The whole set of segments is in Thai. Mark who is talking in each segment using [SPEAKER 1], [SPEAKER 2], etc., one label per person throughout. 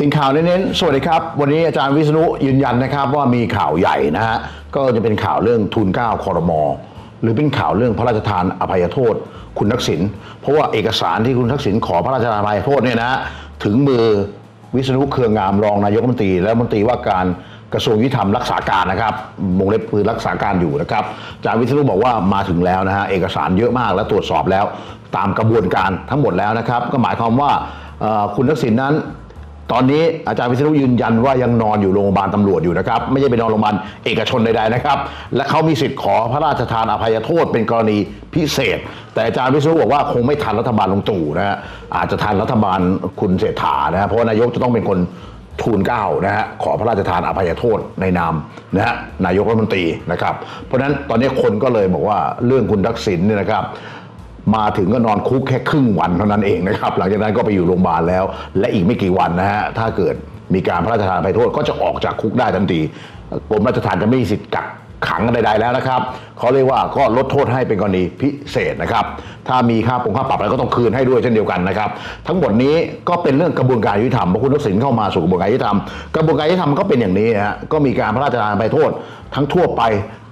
[SPEAKER 1] ติงข่าวเน้นๆ สวัสดีครับ วันนี้อาจารย์วิษณุยืนยันนะครับว่ามีข่าวใหญ่นะฮะ ก็จะเป็นข่าวเรื่องทุนเก้าคอรมอหรือเป็นข่าวเรื่องพระราชทานอภัยโทษ คุณทักษิณ เพราะว่าเอกสารที่คุณทักษิณขอพระราชทานอภัยโทษเนี่ยนะถึงมือวิษณุเครืองามรองนายกรัฐมนตรี และรัฐมนตรีว่าการกระทรวงยุติธรรมรักษาการนะครับวงเล็บปืนรักษาการอยู่นะครับอาจารย์วิษณุบอกว่ามาถึงแล้วนะฮะเอกสารเยอะมากและตรวจสอบแล้ว ตามกระบวนการทั้งหมดแล้วนะครับ ก็หมายความว่าคุณทักษิณนั้น ตอนนี้อาจารย์วิษณุยืนยันว่ายังนอนอยู่โรงพยาบาลตำรวจอยู่นะครับ ไม่ใช่ไปนอนโรงพยาบาลเอกชนใดๆนะครับ และเขามีสิทธิ์ขอพระราชทานอภัยโทษเป็นกรณีพิเศษ แต่อาจารย์วิษณุบอกว่าคงไม่ทันรัฐบาลลงตู่นะฮะอาจจะทันรัฐบาลคุณเศรษฐานะฮะเพราะนายกจะต้องเป็นคนทูลเกล้านะฮะขอพระราชทานอภัยโทษในนามนะฮะนายกรัฐมนตรีนะครับ เพราะฉะนั้นตอนนี้คนก็เลยบอกว่าเรื่องคุณทักษิณเนี่ยนะครับ มาถึงก็นอนคุกแค่ครึ่งวันเท่านั้นเองนะครับ หลังจากนั้นก็ไปอยู่โรงพยาบาลแล้ว และอีกไม่กี่วันนะฮะถ้าเกิดมีการพระราชทานภัยโทษก็จะออกจากคุกได้ทันทีกรมราชทัณฑ์จะไม่มีสิทธิ์กักขังใดๆแล้วนะครับเขาเรียกว่าก็ลดโทษให้เป็นกรณีพิเศษนะครับ ถ้ามีค่าปรงค่าปรับอะไรก็ต้องคืนให้ด้วยเช่นเดียวกันนะครับ ทั้งหมดนี้ก็เป็นเรื่องกระบวนการยุติธรรมพอคุณทักษิณเข้ามาสู่กระบวนการยุติธรรมกระบวนการยุติธรรมก็เป็นอย่างนี้ฮะก็มีการพระราชทานอภัยโทษ ทั้งทั่วไป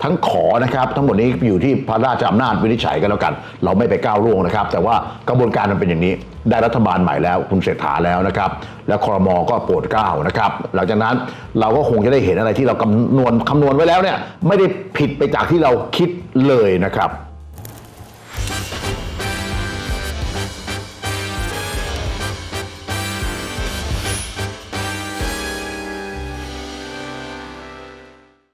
[SPEAKER 1] ทั้งขอนะครับ ทั้งหมดนี้อยู่ที่พระราชอำนาจวินิจฉัยกันแล้วกัน เราไม่ไปก้าวล่วงนะครับ แต่ว่ากระบวนการมันเป็นอย่างนี้ ได้รัฐบาลใหม่แล้วคุณเศรษฐาแล้วนะครับ แล้วครมอก็โปรดเกล้านะครับ หลังจากนั้นเราก็คงจะได้เห็นอะไรที่เราคำนวณคำนวณไว้แล้วเนี่ยไม่ได้ผิดไปจากที่เราคิดเลยนะครับ